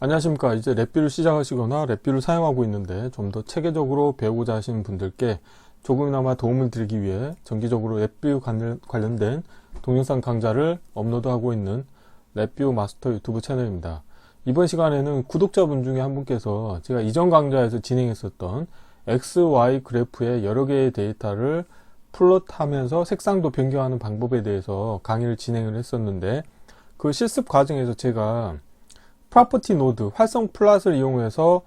안녕하십니까. 이제 랩뷰를 시작하시거나 랩뷰를 사용하고 있는데 좀 더 체계적으로 배우고자 하시는 분들께 조금이나마 도움을 드리기 위해 정기적으로 랩뷰 관련- 관련된 동영상 강좌를 업로드하고 있는 랩뷰 마스터 유튜브 채널입니다. 이번 시간에는 구독자분 중에 한 분께서 제가 이전 강좌에서 진행했었던 XY 그래프의 여러 개의 데이터를 플롯하면서 색상도 변경하는 방법에 대해서 강의를 진행을 했었는데 그 실습 과정에서 제가 프로퍼티 노드 활성 플랫을 이용해서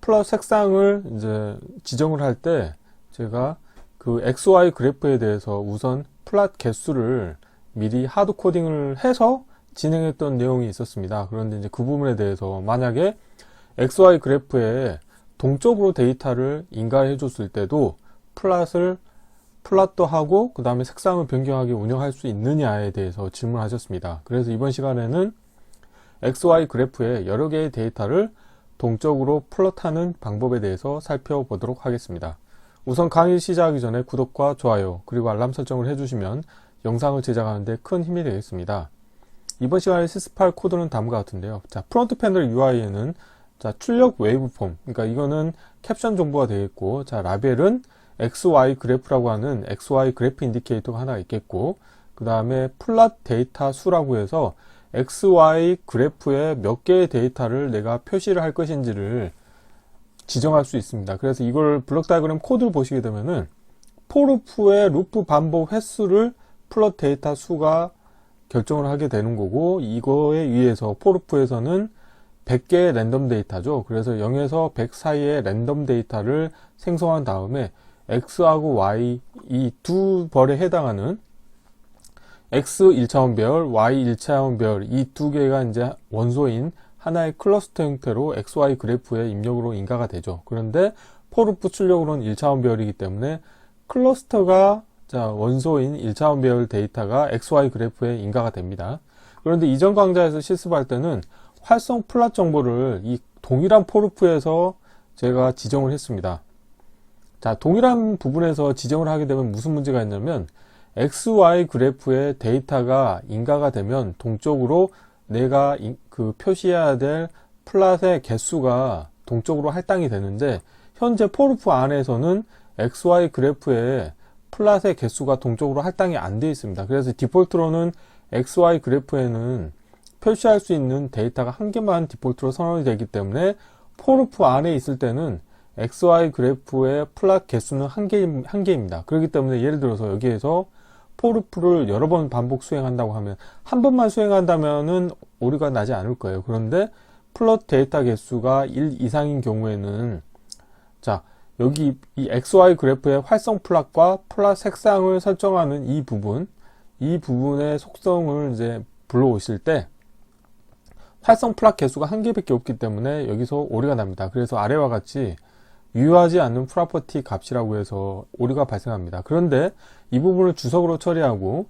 플롯 색상을 이제 지정을 할 때 제가 그 XY 그래프에 대해서 우선 플랫 개수를 미리 하드 코딩을 해서 진행했던 내용이 있었습니다. 그런데 이제 그 부분에 대해서 만약에 XY 그래프에 동적으로 데이터를 인가해 줬을 때도 플랫을 플랫도 하고 그 다음에 색상을 변경하게 운영할 수 있느냐에 대해서 질문하셨습니다. 그래서 이번 시간에는 XY 그래프에 여러 개의 데이터를 동적으로 플롯하는 방법에 대해서 살펴보도록 하겠습니다. 우선 강의 시작하기 전에 구독과 좋아요 그리고 알람 설정을 해주시면 영상을 제작하는데 큰 힘이 되겠습니다. 이번 시간에 실습할 코드는 다음과 같은데요. 자, 프론트 패널 UI에는 자, 출력 웨이브폼, 그러니까 이거는 캡션 정보가 되겠고, 자, 라벨은 XY 그래프라고 하는 XY 그래프 인디케이터가 하나 있겠고, 그 다음에 플랫 데이터 수라고 해서 XY 그래프에 몇 개의 데이터를 내가 표시를 할 것인지를 지정할 수 있습니다. 그래서 이걸 블록 다이그램 코드를 보시게 되면은 포루프의 루프 반복 횟수를 플롯 데이터 수가 결정을 하게 되는 거고 이거에 의해서 포루프에서는 100개의 랜덤 데이터죠. 그래서 0에서 100 사이의 랜덤 데이터를 생성한 다음에 X하고 Y 이 두 벌에 해당하는 X 1차원 별, Y 1차원 별이두 개가 이제 원소인 하나의 클러스터 형태로 XY 그래프의 입력으로 인가가 되죠. 그런데 포루프 출력으로는 1차원 별이기 때문에 클러스터가 자, 원소인 1차원 별 데이터가 XY 그래프에 인가가 됩니다. 그런데 이전 강좌에서 실습할 때는 활성 플랫 정보를 이 동일한 포루프에서 제가 지정을 했습니다. 자, 동일한 부분에서 지정을 하게 되면 무슨 문제가 있냐면 XY 그래프의 데이터가 인가가 되면 동쪽으로 내가 인- 그 표시해야 될 플랫의 개수가 동쪽으로 할당이 되는데 현재 포르프 안에서는 XY 그래프에 플랫의 개수가 동쪽으로 할당이 안 되어 있습니다. 그래서 디폴트로는 XY 그래프에는 표시할 수 있는 데이터가 한 개만 디폴트로 선언이 되기 때문에 포르프 안에 있을 때는 XY 그래프의 플랫 개수는 한 개, 한 개입니다. 그렇기 때문에 예를 들어서 여기에서 포르프를 여러 번 반복 수행한다고 하면 한 번만 수행한다면은 오류가 나지 않을 거예요. 그런데 플롯 데이터 개수가 1 이상인 경우에는 자 여기 이 XY 그래프의 활성 플랫과 플랫 색상을 설정하는 이 부분 이 부분의 속성을 이제 불러오실 때 활성 플랫 개수가 한 개밖에 없기 때문에 여기서 오류가 납니다. 그래서 아래와 같이 유효하지 않는 프로퍼티 값이라고 해서 오류가 발생합니다. 그런데 이 부분을 주석으로 처리하고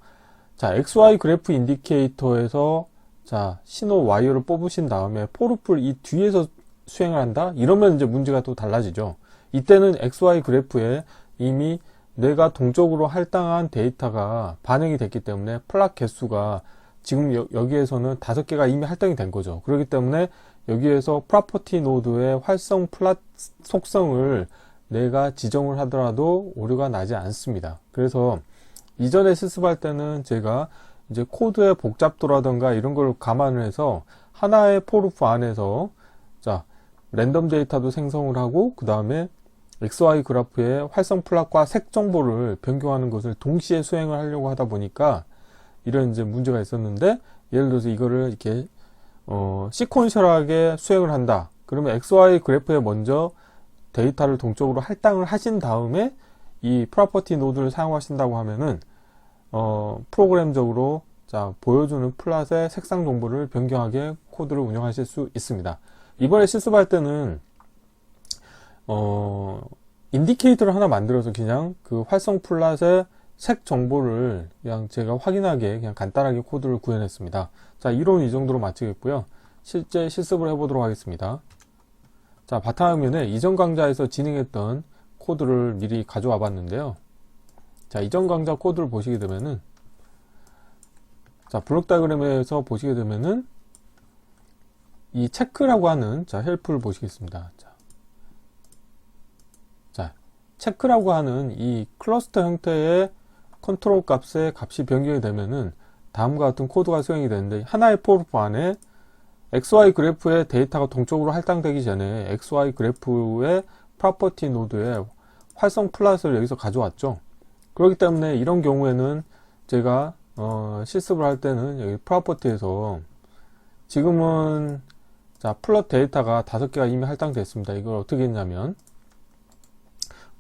자 XY 그래프 인디케이터에서 자 신호 Y를 뽑으신 다음에 포르풀 이 뒤에서 수행을 한다 이러면 이제 문제가 또 달라지죠. 이때는 XY 그래프에 이미 내가 동적으로 할당한 데이터가 반영이 됐기 때문에 플랫 개수가 지금 여, 여기에서는 다섯 개가 이미 할당이 된 거죠. 그렇기 때문에 여기에서 프로퍼티 노드의 활성 플랫 속성을 내가 지정을 하더라도 오류가 나지 않습니다. 그래서 이전에 실습할 때는 제가 이제 코드의 복잡도라든가 이런 걸 감안을 해서 하나의 포르프 안에서 자 랜덤 데이터도 생성을 하고 그 다음에 XY 그래프의 활성 플랫과 색 정보를 변경하는 것을 동시에 수행을 하려고 하다 보니까 이런 이제 문제가 있었는데 예를 들어서 이거를 이렇게 어, 시퀀셜하게 수행을 한다. 그러면 XY 그래프에 먼저 데이터를 동적으로 할당을 하신 다음에 이 프로퍼티 노드를 사용하신다고 하면은 어, 프로그램적으로 자, 보여주는 플랫의 색상 정보를 변경하게 코드를 운영하실 수 있습니다. 이번에 실습할 때는 어, 인디케이터를 하나 만들어서 그냥 그 활성 플랫의 색 정보를 그냥 제가 확인하게 그냥 간단하게 코드를 구현했습니다. 자, 이론은 이 정도로 마치겠고요. 실제 실습을 해보도록 하겠습니다. 자, 바탕화면에 이전 강좌에서 진행했던 코드를 미리 가져와 봤는데요. 자, 이전 강좌 코드를 보시게 되면은 자, 블록 다이그램에서 보시게 되면은 이 체크라고 하는 자 헬프를 보시겠습니다. 자, 자 체크라고 하는 이 클러스터 형태의 컨트롤 값의 값이 변경이 되면은 다음과 같은 코드가 수행이 되는데 하나의 포르프 안에 XY 그래프의 데이터가 동쪽으로 할당되기 전에 XY 그래프의 프로퍼티 노드에 활성 플랫을 여기서 가져왔죠. 그렇기 때문에 이런 경우에는 제가 어, 실습을 할 때는 여기 프로퍼티에서 지금은 자 플롯 데이터가 다섯 개가 이미 할당됐습니다. 이걸 어떻게 했냐면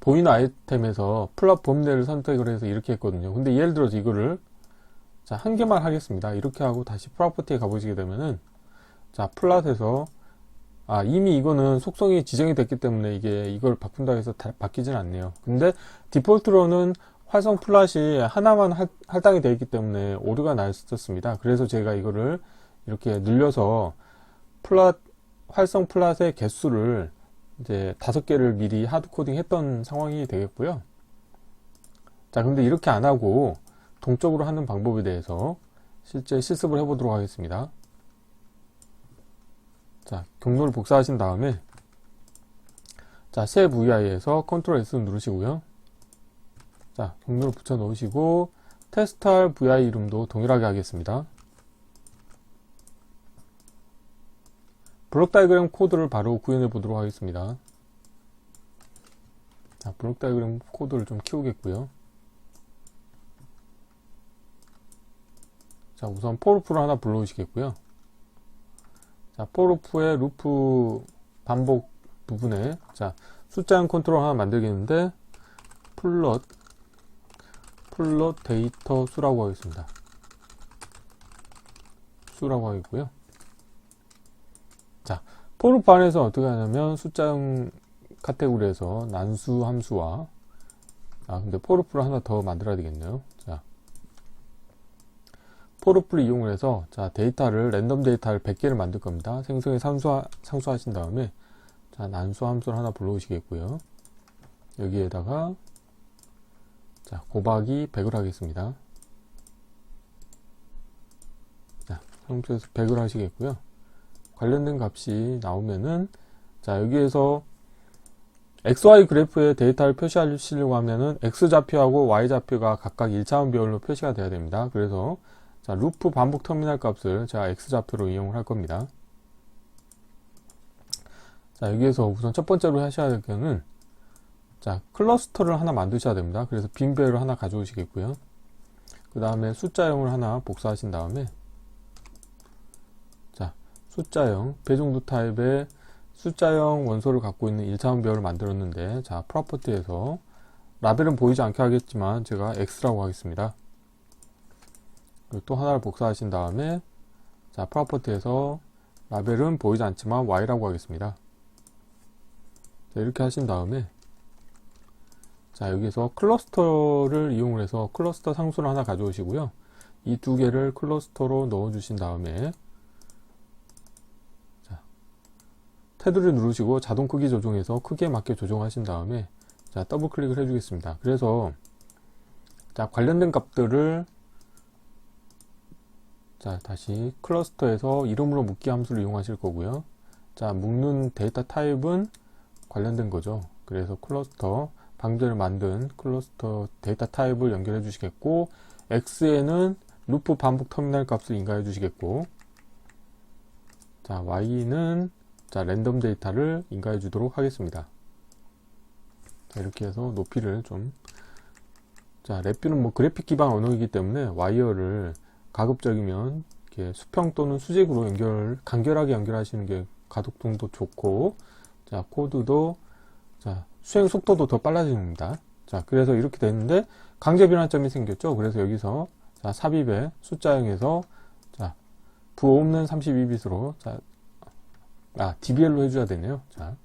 보이는 아이템에서 범례를 선택을 해서 이렇게 했거든요. 근데 예를 들어서 이거를 자 한 개만 하겠습니다. 이렇게 하고 다시 프로퍼티에 가보시게 되면은 자 플롯에서 아 이미 이거는 속성이 지정이 됐기 때문에 이게 이걸 바꾼다고 해서 다, 바뀌진 않네요. 근데 디폴트로는 활성 플랫이 하나만 할, 할당이 되어 있기 때문에 오류가 났었습니다. 그래서 제가 이거를 이렇게 늘려서 플랫 활성 플랫의 개수를 이제 다섯 개를 미리 하드 코딩 했던 상황이 되겠고요. 자, 근데 이렇게 안 하고 동적으로 하는 방법에 대해서 실제 실습을 해보도록 하겠습니다. 자, 경로를 복사하신 다음에 자, 새 VI에서 컨트롤 S 누르시고요. 자, 경로를 붙여 넣으시고 테스트할 VI 이름도 동일하게 하겠습니다. 블록 다이그램 코드를 바로 구현해 보도록 하겠습니다. 자, 블록 다이그램 코드를 좀 키우겠고요. 자, 우선 포르프를 하나 불러오시겠고요. 자, 포르프의 루프 반복 부분에 자, 숫자형 컨트롤 하나 만들겠는데 플롯 플롯 데이터 수라고 하겠습니다. 수라고 하겠고요. 자, 포르프 안에서 어떻게 하냐면 숫자형 카테고리에서 난수 함수와 아 근데 포르프를 하나 더 만들어야 되겠네요. 자, 포르프를 이용을 해서 자 데이터를 랜덤 데이터를 100개를 만들 겁니다. 생성에 상수하, 상수하신 다음에 자 난수 함수를 하나 불러오시겠고요. 여기에다가 자 곱하기 100을 하겠습니다. 자 함수에서 100을 하시겠고요. 관련된 값이 나오면은 자 여기에서 XY 그래프에 데이터를 표시하시려고 하면은 X좌표하고 Y좌표가 각각 1차원 비율로 표시가 돼야 됩니다. 그래서 자 루프 반복 터미널 값을 제가 X좌표로 이용을 할 겁니다. 자 여기에서 우선 첫 번째로 하셔야 될 거는 자 클러스터를 하나 만드셔야 됩니다. 그래서 빈배를 하나 가져오시겠고요. 그 다음에 숫자형을 하나 복사하신 다음에 숫자형 배정도 타입의 숫자형 원소를 갖고 있는 1차원 배열을 만들었는데 자 프로퍼티에서 라벨은 보이지 않게 하겠지만 제가 X라고 하겠습니다. 또 하나를 복사하신 다음에 자 프로퍼티에서 라벨은 보이지 않지만 Y라고 하겠습니다. 자, 이렇게 하신 다음에 자 여기서 클러스터를 이용을 해서 클러스터 상수를 하나 가져오시고요. 이 두 개를 클러스터로 넣어 주신 다음에 테두리 누르시고 자동 크기 조정해서 크기에 맞게 조정하신 다음에 자 더블 클릭을 해주겠습니다. 그래서 자 관련된 값들을 자 다시 클러스터에서 이름으로 묶기 함수를 이용하실 거고요. 자 묶는 데이터 타입은 관련된 거죠. 그래서 클러스터 전에 만든 클러스터 데이터 타입을 연결해 주시겠고 x에는 루프 반복 터미널 값을 인가해 주시겠고 자 y는 자, 랜덤 데이터를 인가해 주도록 하겠습니다. 자, 이렇게 해서 높이를 좀, 자, 랩뷰는 뭐 그래픽 기반 언어이기 때문에 와이어를 가급적이면 이렇게 수평 또는 수직으로 연결, 간결하게 연결하시는 게 가독성도 좋고, 자, 코드도, 자, 수행 속도도 더 빨라집니다. 자, 그래서 이렇게 됐는데, 강제 변환점이 생겼죠. 그래서 여기서, 자, 삽입에 숫자형에서, 자, 부호 없는 32빛으로, 자, 아, DBL로 해줘야 되네요. 자,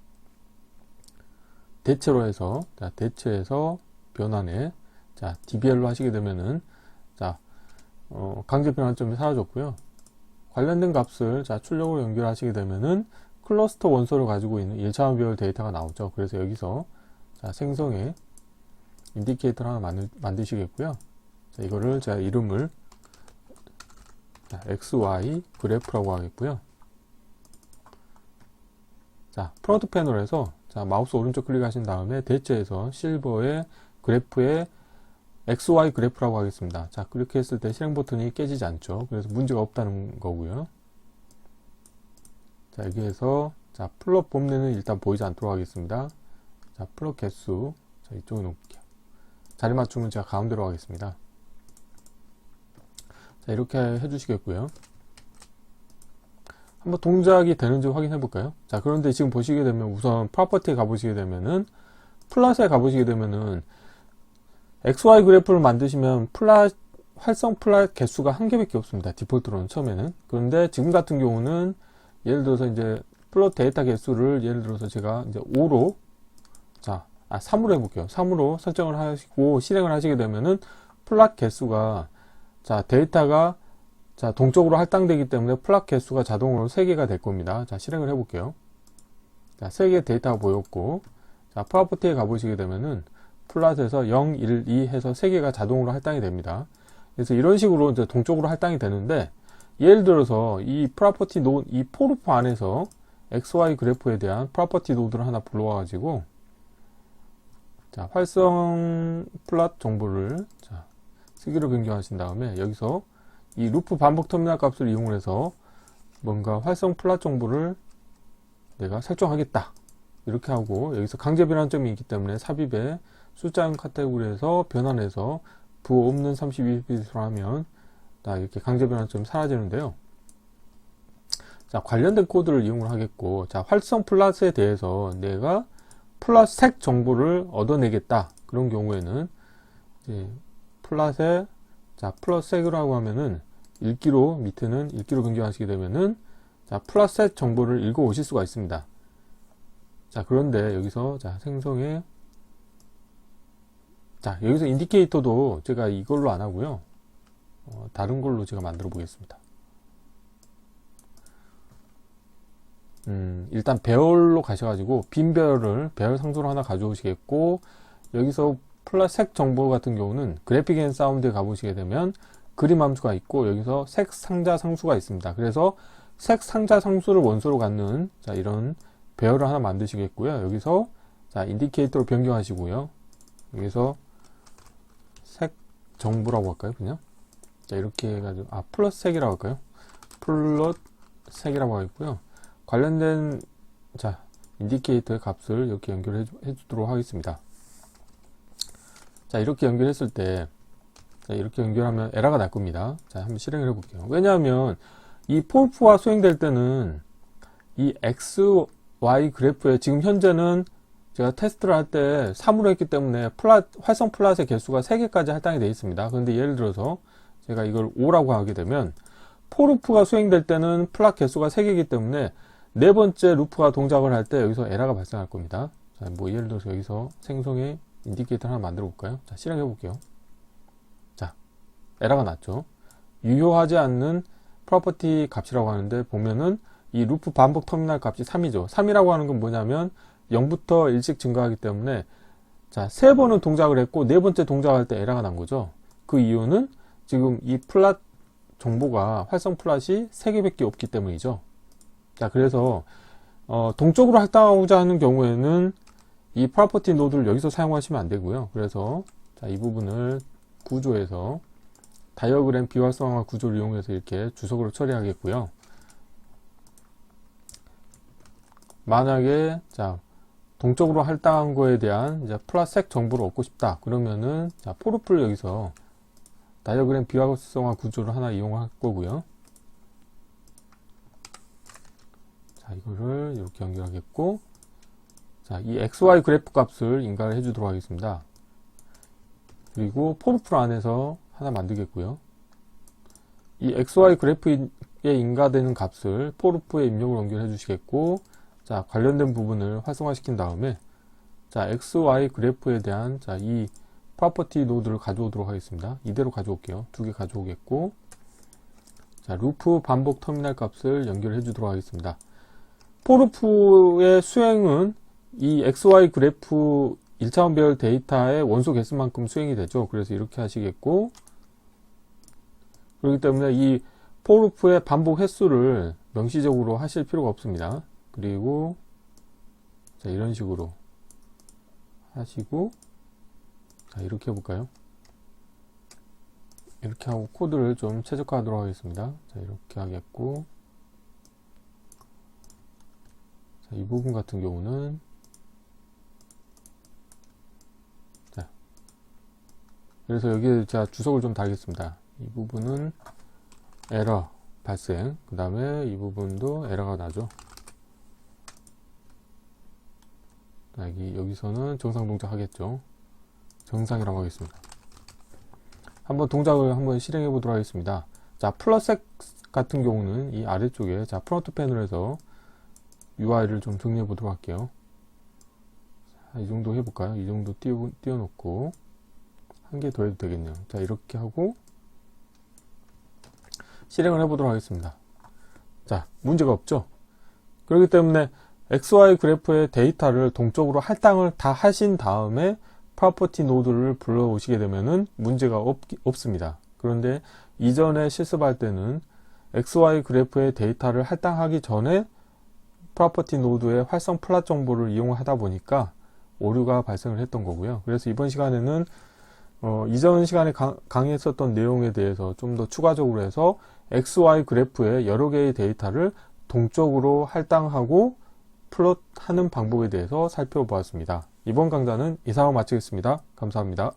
대체로 해서, 자, 대체해서 변환에, 자, DBL로 하시게 되면은, 자, 어, 강제 변환점이 사라졌고요. 관련된 값을, 자, 출력으로 연결하시게 되면은, 클러스터 원소를 가지고 있는 1차원 비율 데이터가 나오죠. 그래서 여기서, 자, 생성에, 인디케이터를 하나 만들, 만드시겠고요. 자, 이거를 제가 이름을, 자, XY 그래프라고 하겠고요. 자, 프론트 패널에서 자, 마우스 오른쪽 클릭하신 다음에 대체해서 실버의 그래프에 XY 그래프라고 하겠습니다. 자, 그렇게 했을 때 실행 버튼이 깨지지 않죠. 그래서 문제가 없다는 거고요. 자, 여기에서 자, 플롯 봄내는 일단 보이지 않도록 하겠습니다. 자, 플롯 개수 자, 이쪽에 놓을게요. 자리 맞춤은 제가 가운데로 하겠습니다. 자, 이렇게 해주시겠고요. 한번 동작이 되는지 확인해 볼까요? 자, 그런데 지금 보시게 되면 우선 프로퍼티에 가보시게 되면은 플랫에 가보시게 되면은 XY 그래프를 만드시면 플랫 활성 플랫 개수가 한 개밖에 없습니다. 디폴트로는 처음에는. 그런데 지금 같은 경우는 예를 들어서 이제 플롯 데이터 개수를 예를 들어서 제가 이제 5로 자, 아 3으로 해볼게요. 3으로 설정을 하시고 실행을 하시게 되면은 플랫 개수가 자 데이터가 자 동쪽으로 할당되기 때문에 플랫 개수가 자동으로 3개가 될 겁니다. 자 실행을 해볼게요. 자 3개 데이터가 보였고 자 프로퍼티에 가보시게 되면은 플랫에서 0, 1, 2 해서 3개가 자동으로 할당이 됩니다. 그래서 이런 식으로 이제 동쪽으로 할당이 되는데 예를 들어서 이 프로퍼티 노, 이 포르프 안에서 XY 그래프에 대한 프로퍼티 노드를 하나 불러와 가지고 자, 활성 플랫 정보를 자, 쓰기로 변경하신 다음에 여기서 이 루프 반복 터미널 값을 이용해서 뭔가 활성 플랫 정보를 내가 설정하겠다. 이렇게 하고 여기서 강제 변환점이 있기 때문에 삽입에 숫자형 카테고리에서 변환해서 부호 없는 32빗으로 하면 자, 이렇게 강제 변환점이 사라지는데요. 자, 관련된 코드를 이용을 하겠고, 자, 활성 플러스에 대해서 내가 플러스 색 정보를 얻어내겠다. 그런 경우에는, 플러스에, 자, 플러스 색이라고 하면은, 읽기로, 밑에는 읽기로 변경하시게 되면은, 자, 플러스 색 정보를 읽어 오실 수가 있습니다. 자, 그런데 여기서, 자, 생성에, 자, 여기서 인디케이터도 제가 이걸로 안 하고요. 어, 다른 걸로 제가 만들어 보겠습니다. 음, 일단 배열로 가셔가지고 빈 배열을 배열 상소로 하나 가져오시겠고 여기서 플러스 색 정보 같은 경우는 그래픽 앤 사운드에 가보시게 되면 그림 함수가 있고 여기서 색 상자 상수가 있습니다. 그래서 색 상자 상수를 원소로 갖는 자 이런 배열을 하나 만드시겠고요. 여기서 자 인디케이터로 변경하시고요. 여기서 색 정보라고 할까요? 그냥 자 이렇게 해가지고 아 플러스 색이라고 할까요? 플러스 색이라고 하겠고요. 관련된 자 인디케이터의 값을 이렇게 연결해 주도록 하겠습니다. 자 이렇게 연결했을 때 자, 이렇게 연결하면 에러가 날 겁니다. 자 한번 실행을 해볼게요. 왜냐하면 이 폴프가 수행될 때는 이 x, y 그래프에 지금 현재는 제가 테스트를 할 때 3으로 했기 때문에 플랫, 활성 플랫의 개수가 3개까지 할당이 되어 있습니다. 그런데 예를 들어서 제가 이걸 5라고 하게 되면 포루프가 수행될 때는 플랫 개수가 3개이기 때문에 네 번째 루프가 동작을 할 때 여기서 에러가 발생할 겁니다. 자, 뭐 예를 들어서 여기서 생성의 인디케이터 하나 만들어 볼까요? 자, 실행해 볼게요. 자, 에러가 났죠. 유효하지 않는 프로퍼티 값이라고 하는데 보면은 이 루프 반복 터미널 값이 3이죠. 3이라고 하는 건 뭐냐면 0부터 1씩 증가하기 때문에 자, 세 번은 동작을 했고 네 번째 동작할 때 에러가 난 거죠. 그 이유는 지금 이 플랫 정보가 활성 플랫이 3개밖에 없기 때문이죠. 자, 그래서 어, 동쪽으로 할당하고자 하는 경우에는 이 프로퍼티 노드를 여기서 사용하시면 안 되고요. 그래서 자, 이 부분을 구조에서 다이어그램 비활성화 구조를 이용해서 이렇게 주석으로 처리하겠고요. 만약에 자 동쪽으로 할당한 거에 대한 이제 플라색 정보를 얻고 싶다 그러면은 자 포르프를 여기서 다이어그램 비활성화 구조를 하나 이용할 거고요. 자, 이거를 이렇게 연결하겠고, 자, 이 XY 그래프 값을 인가를 해주도록 하겠습니다. 그리고 포르풀 안에서 하나 만들겠고요. 이 XY 그래프에 인가되는 값을 포르프에 입력을 연결해 주시겠고, 자, 관련된 부분을 활성화시킨 다음에, 자, XY 그래프에 대한, 자, 이 프로퍼티 노드를 가져오도록 하겠습니다. 이대로 가져올게요. 두 개 가져오겠고, 자, 루프 반복 터미널 값을 연결해 주도록 하겠습니다. 포르프의 수행은 이 XY 그래프 1차원 배열 데이터의 원소 개수만큼 수행이 되죠. 그래서 이렇게 하시겠고, 그렇기 때문에 이 포르프의 반복 횟수를 명시적으로 하실 필요가 없습니다. 그리고 자, 이런 식으로 하시고, 자, 이렇게 해볼까요? 이렇게 하고 코드를 좀 최적화하도록 하겠습니다. 자, 이렇게 하겠고, 자, 이 부분 같은 경우는, 자, 그래서 여기에 제가 주석을 좀 달겠습니다. 이 부분은 에러 발생, 그 다음에 이 부분도 에러가 나죠. 자, 여기, 여기서는 정상 동작 하겠죠. 정상이라고 하겠습니다. 한번 동작을 한번 실행해 보도록 하겠습니다. 자, 플러스 같은 경우는 이 아래쪽에, 자, 프론트 패널에서 UI를 좀 정리해 보도록 할게요. 자, 이 정도 해볼까요? 이 정도 띄워, 띄워놓고, 한 개 더 해도 되겠네요. 자, 이렇게 하고, 실행을 해보도록 하겠습니다. 자, 문제가 없죠? 그렇기 때문에 XY 그래프의 데이터를 동쪽으로 할당을 다 하신 다음에 프로퍼티 노드를 불러오시게 되면은 문제가 없, 없습니다. 그런데 이전에 실습할 때는 XY 그래프의 데이터를 할당하기 전에 프로퍼티 노드의 활성 플랫 정보를 이용하다 보니까 오류가 발생을 했던 거고요. 그래서 이번 시간에는 어, 이전 시간에 강, 강의했었던 내용에 대해서 좀 더 추가적으로 해서 XY 그래프의 여러 개의 데이터를 동쪽으로 할당하고 플롯하는 방법에 대해서 살펴보았습니다. 이번 강좌는 이상으로 마치겠습니다. 감사합니다.